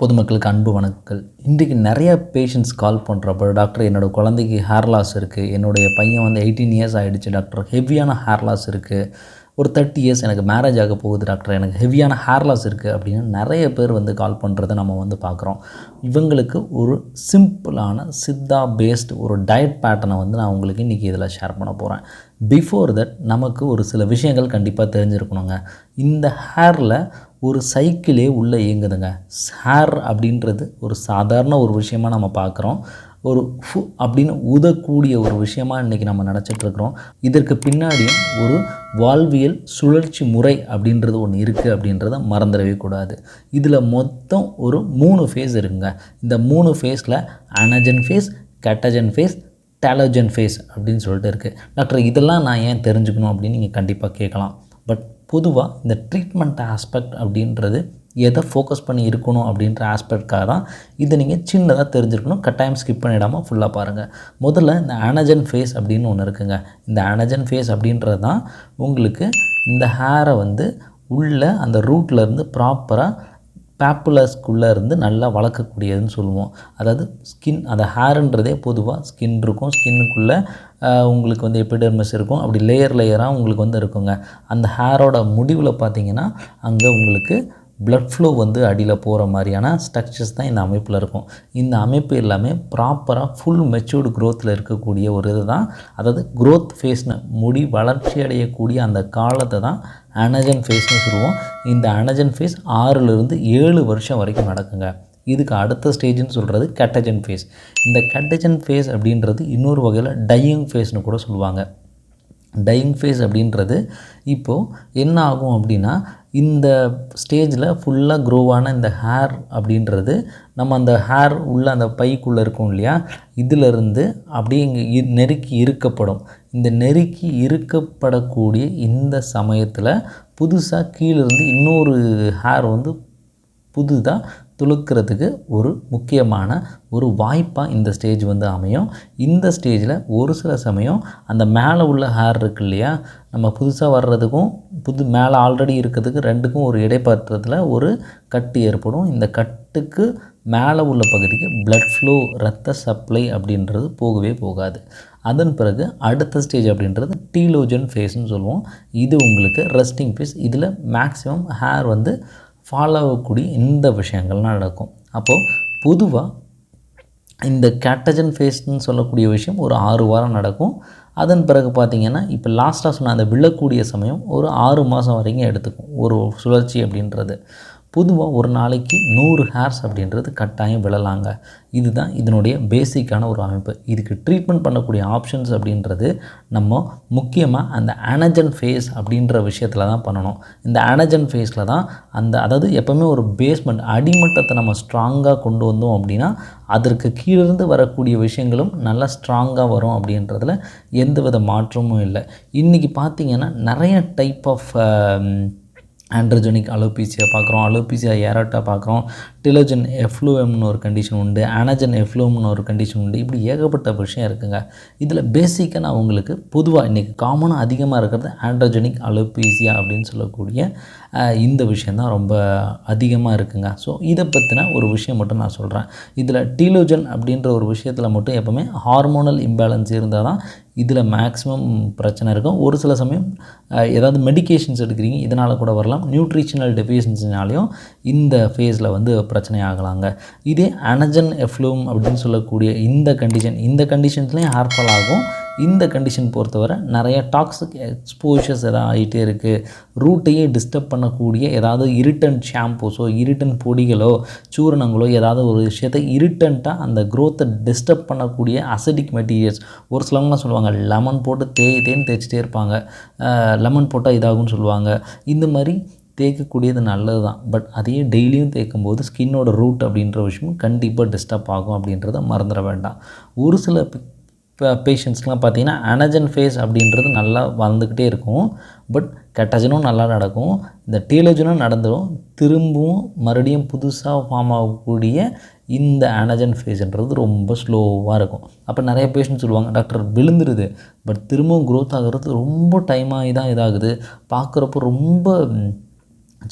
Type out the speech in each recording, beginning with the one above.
பொதுமக்களுக்கு அன்பு வணக்கங்கள். இன்றைக்கு நிறைய பேஷண்ட்ஸ் கால் பண்ணுறப்போ டாக்டர் என்னோடய குழந்தைக்கு ஹேர் லாஸ் இருக்குது என்னுடைய பையன் வந்து எயிட்டீன் இயர்ஸ் ஆகிடுச்சு டாக்டர் ஹெவியான ஹேர் லாஸ் இருக்குது ஒரு தேர்ட்டி இயர்ஸ் எனக்கு மேரேஜ் ஆக போகுது டாக்டர் எனக்கு ஹெவியான ஹேர் லாஸ் இருக்குது அப்படின்னு நிறைய பேர் வந்து கால் பண்ணுறதை நம்ம வந்து பார்க்குறோம். இவங்களுக்கு ஒரு சிம்பிளான சித்தா பேஸ்டு ஒரு டயட் பேட்டர்னை வந்து நான் உங்களுக்கு இன்றைக்கி இதில் ஷேர் பண்ண போகிறேன் பிஃபோர் தட் நமக்கு ஒரு சில விஷயங்கள் கண்டிப்பாக தெரிஞ்சிருக்கணுங்க. இந்த ஹேரில் ஒரு சைக்கிளே உள்ளே இயங்குதுங்க. ஹேர் அப்படின்றது ஒரு சாதாரண ஒரு விஷயமா நம்ம பார்க்குறோம். ஒரு ஃபு அப்படின்னு ஊதக்கூடிய ஒரு விஷயமாக இன்றைக்கி நம்ம நினச்சிட்ருக்குறோம் இதற்கு பின்னாடியும் ஒரு வாழ்வியல் சுழற்சி முறை அப்படின்றது ஒன்று இருக்குது அப்படின்றத மறந்துடவே கூடாது. இதில் மொத்தம் ஒரு மூணு ஃபேஸ் இருக்குங்க. இந்த மூணு ஃபேஸில் anagen phase catagen phase telogen phase அப்படின்னு சொல்லிட்டு இருக்குது டாக்டர் இதெல்லாம் நான் ஏன் தெரிஞ்சுக்கணும் அப்படின்னு நீங்கள் கண்டிப்பாக கேட்கலாம். பட் பொதுவாக இந்த ட்ரீட்மெண்ட் ஆஸ்பெக்ட் அப்படின்றது எதை ஃபோக்கஸ் பண்ணி இருக்கணும் அப்படின்ற ஆஸ்பெக்ட்காக தான் இதை நீங்கள் சின்னதாக தெரிஞ்சிருக்கணும். கட்டாயம் ஸ்கிப் பண்ணிடாமல் ஃபுல்லாக பாருங்கள் முதல்ல இந்த அனஜன் ஃபேஸ் அப்படின்னு ஒன்று இருக்குங்க. இந்த அனஜன் ஃபேஸ் அப்படின்றது தான் உங்களுக்கு இந்த ஹேரை வந்து உள்ள அந்த ரூட்லேருந்து ப்ராப்பராக பேப்புலஸ்குள்ளே இருந்து நல்லா வளர்க்கக்கூடியதுன்னு சொல்லுவோம். அதாவது ஸ்கின் அந்த ஹேருன்றதே பொதுவாக ஸ்கின் இருக்கும். ஸ்கின்னுக்குள்ளே உங்களுக்கு வந்து எபிடர்மஸ் இருக்கும். அப்படி லேயர் லேயராக உங்களுக்கு வந்து இருக்குங்க. அந்த ஹேரோட முடிவில் பார்த்தீங்கன்னா அங்கே உங்களுக்கு பிளட் ஃப்ளோ வந்து அடியில் போகிற மாதிரியான ஸ்ட்ரக்சர்ஸ் தான் இந்த அமைப்பில் இருக்கும். இந்த அமைப்பு எல்லாமே ப்ராப்பராக ஃபுல் மெச்சூர்டு க்ரோத்தில் இருக்கக்கூடிய ஒரு இது தான் அதாவது க்ரோத் ஃபேஸ்னு முடி வளர்ச்சி அடையக்கூடிய அந்த காலத்தை தான் அனஜன் ஃபேஸ்னு சொல்லுவோம். இந்த அனஜன் ஃபேஸ் ஆறுலேருந்து ஏழு வருஷம் வரைக்கும் நடக்குங்க. இதுக்கு அடுத்த ஸ்டேஜ்னு சொல்கிறது கட்டஜன் ஃபேஸ் இந்த கட்டஜன் ஃபேஸ் அப்படின்றது இன்னொரு வகையில் டையிங் ஃபேஸ்னு கூட சொல்லுவாங்க. டையிங் ஃபேஸ் அப்படின்றது இப்போது என்ன ஆகும் அப்படின்னா இந்த ஸ்டேஜில் ஃபுல்லாக க்ரோவான இந்த ஹேர் அப்படின்றது நம்ம அந்த ஹேர் உள்ள அந்த பைக்குள்ளே இருக்கும் இல்லையா? இதிலிருந்து அப்படியே இங்கே இ- நெருக்கி இருக்கப்படும். இந்த நெருக்கி இருக்கப்படக்கூடிய இந்த சமயத்தில் புதுசாக கீழேருந்து இன்னொரு ஹேர் வந்து புதுதாக துளுக்கிறதுக்கு ஒரு முக்கியமான ஒரு வாய்ப்பாக இந்த ஸ்டேஜ் வந்து அமையும். இந்த ஸ்டேஜில் ஒரு சில சமயம் அந்த மேலே உள்ள ஹேர் இருக்கு இல்லையா? நம்ம புதுசாக வர்றதுக்கும் புது மேலே ஆல்ரெடி இருக்கிறதுக்கு ரெண்டுக்கும் ஒரு இடைப்பற்றத்தில் ஒரு கட்டு ஏற்படும். இந்த கட்டுக்கு மேலே உள்ள பகுதிக்கு ப்ளட் ஃப்ளோ ரத்த சப்ளை அப்படின்றது போகவே போகாது. அதன் பிறகு அடுத்த ஸ்டேஜ் அப்படின்றது டீலோஜன் ஃபேஸ்னு சொல்லுவோம். இது உங்களுக்கு ரெஸ்டிங் ஃபேஸ் இதில் மேக்ஸிமம் ஹேர் வந்து ஃபாலோ ஆகக்கூடிய இந்த விஷயங்கள்லாம் நடக்கும். அப்போது பொதுவாக இந்த கேட்டஜன் ஃபேஸ்ன்னு சொல்லக்கூடிய விஷயம் ஒரு ஆறு வாரம் நடக்கும். அதன் பிறகு பார்த்திங்கன்னா இப்போ லாஸ்ட்டாக சொன்ன அந்த விழக்கூடிய சமயம் ஒரு ஆறு மாதம் வரைக்கும் எடுத்துக்கும். ஒரு சுழற்சி அப்படின்றது. பொதுவாக ஒரு நாளைக்கு நூறு ஹேர்ஸ் அப்படின்றது கட்டாயம் விழலாங்க. இதுதான் இதனுடைய பேசிக்கான ஒரு அமைப்பு. இதுக்கு ட்ரீட்மெண்ட் பண்ணக்கூடிய ஆப்ஷன்ஸ் அப்படின்றது நம்ம முக்கியமாக அந்த அனஜன் ஃபேஸ் அப்படின்ற விஷயத்தில் தான் பண்ணணும். இந்த அனஜன் ஃபேஸில் தான் அந்த அதாவது எப்போவுமே ஒரு பேஸ்மெண்ட் அடிமட்டத்தை நம்ம ஸ்ட்ராங்காக கொண்டு வந்தோம் அப்படின்னா அதற்கு கீழிருந்து வரக்கூடிய விஷயங்களும் நல்லா ஸ்ட்ராங்காக வரும் அப்படின்றதுல எந்தவித மாற்றமும் இல்லை. இன்றைக்கி பார்த்தீங்கன்னா நிறைய டைப் ஆஃப் ஆண்ட்ரஜெனிக் அலோபீசியா பார்க்குறோம். அலோபீசியா ஏராட்டா பார்க்குறோம். டிலோஜன் எஃப்ளூஎம்னு ஒரு கண்டிஷன் உண்டு அனஜன் எஃப்ளூம்னு ஒரு கண்டிஷன் உண்டு. இப்படி ஏகப்பட்ட விஷயம் இருக்குங்க. இதில் பேசிக்காக நான் உங்களுக்கு பொதுவாக இன்றைக்கி காமனாக அதிகமாக இருக்கிறது ஆண்ட்ரோஜெனிக் அலோபீசியா அப்படின்னு சொல்லக்கூடிய இந்த விஷயம் தான் ரொம்ப அதிகமாக இருக்குங்க. ஸோ இதை பற்றின ஒரு விஷயம் மட்டும் நான் சொல்கிறேன் இதில் டீலோஜன் அப்படின்ற ஒரு விஷயத்தில் மட்டும் எப்போவுமே ஹார்மோனல் இம்பேலன்ஸ் இருந்தால் தான் இதில் மேக்ஸிமம் பிரச்சனை இருக்கும். ஒரு சில சமயம் ஏதாவது மெடிகேஷன்ஸ் எடுக்கிறீங்க இதனால் கூட வரலாம். நியூட்ரிஷனல் டெஃபிஷியன்சினாலையும் இந்த ஃபேஸில் வந்து பிரச்சனை ஆகலாங்க இதே அனஜன் எஃப்ளூம் அப்படின்னு சொல்லக்கூடிய இந்த கண்டிஷன் இந்த கண்டிஷன்ஸ்லேயும் ஹேர்ஃபால் ஆகும். இந்த கண்டிஷன் பொறுத்தவரை நிறைய டாக்ஸிக் எக்ஸ்போஷர்ஸ் எதாவது ஆகிட்டே இருக்குது ரூட்டையே டிஸ்டர்ப் பண்ணக்கூடிய ஏதாவது இரிட்டன் ஷாம்பூஸோ இரிட்டன் பொடிகளோ சூரணங்களோ ஏதாவது ஒரு விஷயத்தை இரிட்டண்ட்டாக அந்த க்ரோத்தை டிஸ்டர்ப் பண்ணக்கூடிய அசிடிக் மெட்டீரியல்ஸ் ஒரு சிலவங்களாம் சொல்லுவாங்க லெமன் போட்டு தேய் தேன்னு தேய்ச்சிட்டே இருப்பாங்க. லெமன் போட்டால் இதாகும்னு சொல்லுவாங்க. இந்த மாதிரி தேய்க்கக்கூடியது நல்லது தான் பட் அதையே டெய்லியும் தேய்க்கும் போது ஸ்கின்னோட ரூட் அப்படின்ற விஷயமும் கண்டிப்பாக டிஸ்டர்ப் ஆகும் அப்படின்றத மறந்துட வேண்டாம். ஒரு சில பேஷண்ட்ஸ்லாம் பார்த்தீங்கன்னா அனஜன் ஃபேஸ் அப்படின்றது நல்லா வளர்ந்துக்கிட்டே இருக்கும். பட் கெட்டஜனும் நல்லா நடக்கும். இந்த டீலஜனும் நடந்துடும் திரும்பவும் மறுபடியும் புதுசாக ஃபார்ம் ஆகக்கூடிய இந்த அனஜன் ஃபேஸ்ன்றது ரொம்ப ஸ்லோவாக இருக்கும். அப்போ நிறைய பேஷண்ட் சொல்லுவாங்க டாக்டர் விழுந்துருது. பட் திரும்பவும் க்ரோத் ஆகிறது ரொம்ப டைமாகி தான் இதாகுது. பார்க்குறப்போ ரொம்ப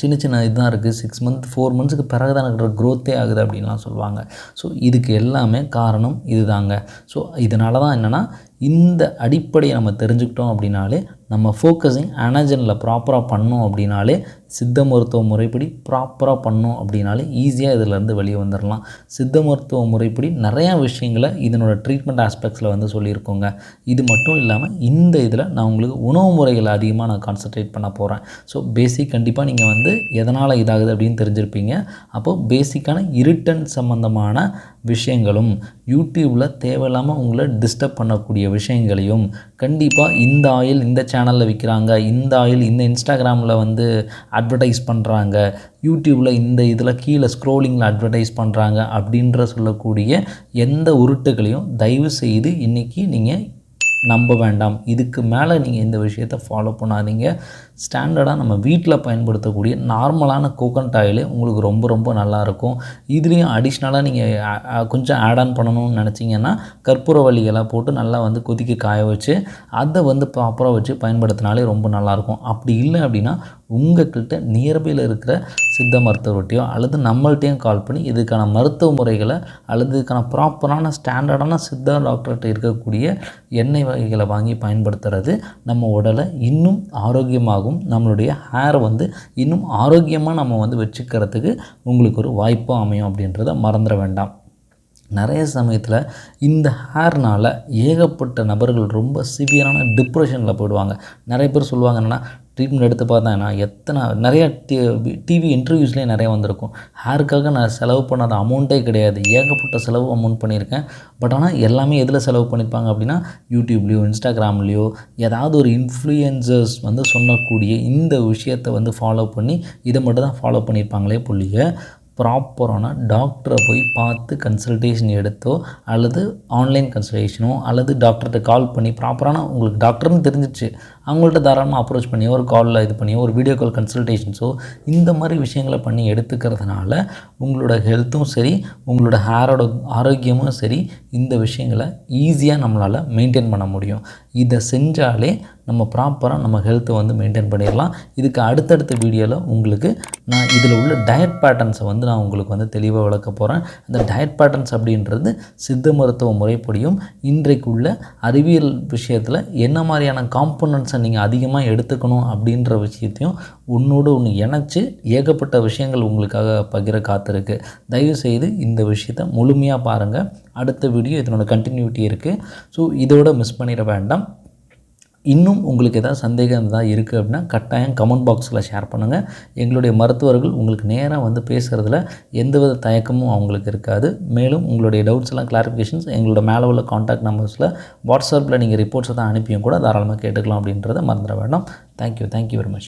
சின்ன சின்ன இதுதான் இருக்குது. சிக்ஸ் மந்த் ஃபோர் மந்த்ஸுக்கு பிறகு தான் இருக்கிற க்ரோத்தே ஆகுது அப்படின்லாம் சொல்லுவாங்க. ஸோ இதுக்கு எல்லாமே காரணம் இதுதாங்க. ஸோ இதனால தான் என்னென்னா இந்த அடிப்படையை நம்ம தெரிஞ்சுக்கிட்டோம் அப்படின்னாலே நம்ம ஃபோக்கஸிங் அனஜனில் ப்ராப்பராக பண்ணோம் அப்படின்னாலே சித்த மருத்துவ முறைப்படி ப்ராப்பராக பண்ணோம் அப்படின்னாலே ஈஸியாக இதிலேருந்து வெளியே வந்துடலாம் சித்த மருத்துவ முறைப்படி நிறையா விஷயங்களை இதனோட ட்ரீட்மெண்ட் ஆஸ்பெக்ட்ஸில் வந்து சொல்லியிருக்கோங்க. இது மட்டும் இல்லாமல் இந்த இதில் நான் உங்களுக்கு உணவு முறைகளை அதிகமாக நான் கான்சன்ட்ரேட் பண்ண போகிறேன் ஸோ பேசிக் கண்டிப்பாக நீங்கள் வந்து எதனால் இதாகுது அப்படின்னு தெரிஞ்சிருப்பீங்க. அப்போது பேசிக்கான இருட்டன் சம்மந்தமான விஷயங்களும் யூடியூப்பில் தேவையில்லாமல் உங்களை டிஸ்டர்ப் பண்ணக்கூடிய விஷயங்களையும் கண்டிப்பாக இந்த ஆயில் இந்த சேனலில் விற்கிறாங்க இந்த ஆயில் இந்த இன்ஸ்டாகிராமில் வந்து அட்வர்டைஸ் பண்ணுறாங்க யூடியூப்பில் இந்த இதில் கீழே ஸ்க்ரோலிங்கில் அட்வர்டைஸ் பண்ணுறாங்க அப்படின்ற சொல்லக்கூடிய எந்த உருட்டுகளையும் தயவு செய்து இன்றைக்கி நீங்கள் நம்ப வேண்டாம். இதுக்கு மேலே நீங்கள் இந்த விஷயத்தை ஃபாலோ பண்ணாதீங்க. ஸ்டாண்டர்டாக நம்ம வீட்டில் பயன்படுத்தக்கூடிய நார்மலான கோகனட் ஆயிலே உங்களுக்கு ரொம்ப ரொம்ப நல்லாயிருக்கும் இதுலேயும் அடிஷ்னலாக நீங்கள் கொஞ்சம் ஆட் ஆன் பண்ணணும்னு நினச்சிங்கன்னா கற்பூரவல்லியெல்லாம் போட்டு நல்லா வந்து கொதிக்க காய வச்சு அதை வந்து ப்ராப்பராக வச்சு பயன்படுத்தினாலே ரொம்ப நல்லாயிருக்கும் அப்படி இல்லை அப்படின்னா உங்கள்கிட்ட நியர்பையில் இருக்கிற சித்த மருத்துவர்கிட்டையோ அல்லது நம்மள்கிட்டையும் கால் பண்ணி இதுக்கான மருத்துவ முறைகளை அல்லது இதுக்கான ப்ராப்பரான ஸ்டாண்டர்டான சித்தா டாக்டர்கிட்ட இருக்கக்கூடிய எண்ணெய் வகைகளை வாங்கி பயன்படுத்துறது நம்ம உடலை இன்னும் ஆரோக்கியமாகவும் நம்மளுடைய ஹேர் வந்து இன்னும் ஆரோக்கியமாக நம்ம வந்து வச்சுக்கிறதுக்கு உங்களுக்கு ஒரு வாய்ப்பாக அமையும் அப்படின்றத மறந்துட வேண்டாம். நிறைய சமயத்தில் இந்த ஹேர்னால் ஏகப்பட்ட நபர்கள் ரொம்ப சிவியரான டிப்ரெஷனில் போயிடுவாங்க. நிறைய பேர் சொல்லுவாங்க என்னென்னா ட்ரீட்மெண்ட் எடுத்து பார்த்தேன்னா எத்தனை நிறையா டிவி இன்டர்வியூஸ்லேயே நிறைய வந்திருக்கும். ஹேருக்காக நான் செலவு பண்ணாத அமௌண்ட்டே கிடையாது. ஏகப்பட்ட செலவு அமௌண்ட் பண்ணியிருக்கேன். பட் ஆனால் எல்லாமே எதில் செலவு பண்ணியிருப்பாங்க அப்படின்னா யூடியூப்லேயோ இன்ஸ்டாகிராம்லேயோ ஏதாவது ஒரு இன்ஃப்ளூயன்சர்ஸ் வந்து சொன்னக்கூடிய இந்த விஷயத்தை வந்து ஃபாலோ பண்ணி இதை மட்டும் தான் ஃபாலோ பண்ணியிருப்பாங்களே புள்ளிய ப்ராப்பரான டாக்டரை போய் பார்த்து கன்சல்டேஷன் எடுத்தோ அல்லது ஆன்லைன் கன்சல்டேஷனோ அல்லது டாக்டர்கிட்ட கால் பண்ணி ப்ராப்பரான உங்களுக்கு டாக்டர்னு தெரிஞ்சிச்சு அவங்கள்ட்ட தாராளமாக அப்ரோச் பண்ணியோ ஒரு காலில் இது பண்ணியோ ஒரு வீடியோ கால் கன்சல்டேஷன்ஸோ இந்த மாதிரி விஷயங்களை பண்ணி எடுத்துக்கிறதுனால உங்களோட ஹெல்த்தும் சரி உங்களோட ஹேரோட ஆரோக்கியமும் சரி இந்த விஷயங்களை ஈஸியாக நம்மளால் மெயின்டைன் பண்ண முடியும். இதை செஞ்சாலே நம்ம ப்ராப்பராக நம்ம ஹெல்த்தை வந்து மெயின்டைன் பண்ணிடலாம். இதுக்கு அடுத்தடுத்த வீடியோவில் உங்களுக்கு நான் இதில் உள்ள டயட் பேட்டர்ன்ஸை வந்து நான் உங்களுக்கு வந்து தெளிவாக விளக்க போகிறேன் அந்த டயட் பேட்டர்ன்ஸ் அப்படின்றது சித்த மருத்துவ முறைப்படியும் இன்றைக்கு உள்ள அறிவியல் விஷயத்தில் என்ன மாதிரியான காம்பனன்ட்ஸை நீங்கள் அதிகமாக எடுத்துக்கணும் அப்படின்ற விஷயத்தையும் உன்னோடு ஒன்று இணைச்சி ஏகப்பட்ட விஷயங்கள் உங்களுக்காக பகிர காத்திருக்கு. தயவுசெய்து இந்த விஷயத்தை முழுமையாக பாருங்கள் அடுத்த வீடியோ இதனோட கண்டினியூட்டி இருக்குது ஸோ இதோட மிஸ் பண்ணிட வேண்டாம். இன்னும் உங்களுக்கு எதாவது சந்தேகம் எதாவது இருக்குது அப்படின்னா கட்டாயம் கமெண்ட் பாக்ஸில் ஷேர் பண்ணுங்கள் எங்களுடைய மருத்துவர்கள் உங்களுக்கு நேராக வந்து பேசுகிறதுல எந்தவித தயக்கமும் அவங்களுக்கு இருக்காது. மேலும் உங்களுடைய டவுட்ஸ் எல்லாம் கிளாரிஃபிகேஷன்ஸ் எங்களோட மேலே உள்ள காண்டாக்ட் நம்பர்ஸில் வாட்ஸ்அப்பில் நீங்கள் ரிப்போர்ட்ஸை தான் அனுப்பியும் கூட தாராளமாக கேட்டுக்கலாம் அப்படின்றத மறந்துட வேண்டாம். Thank you thank you very much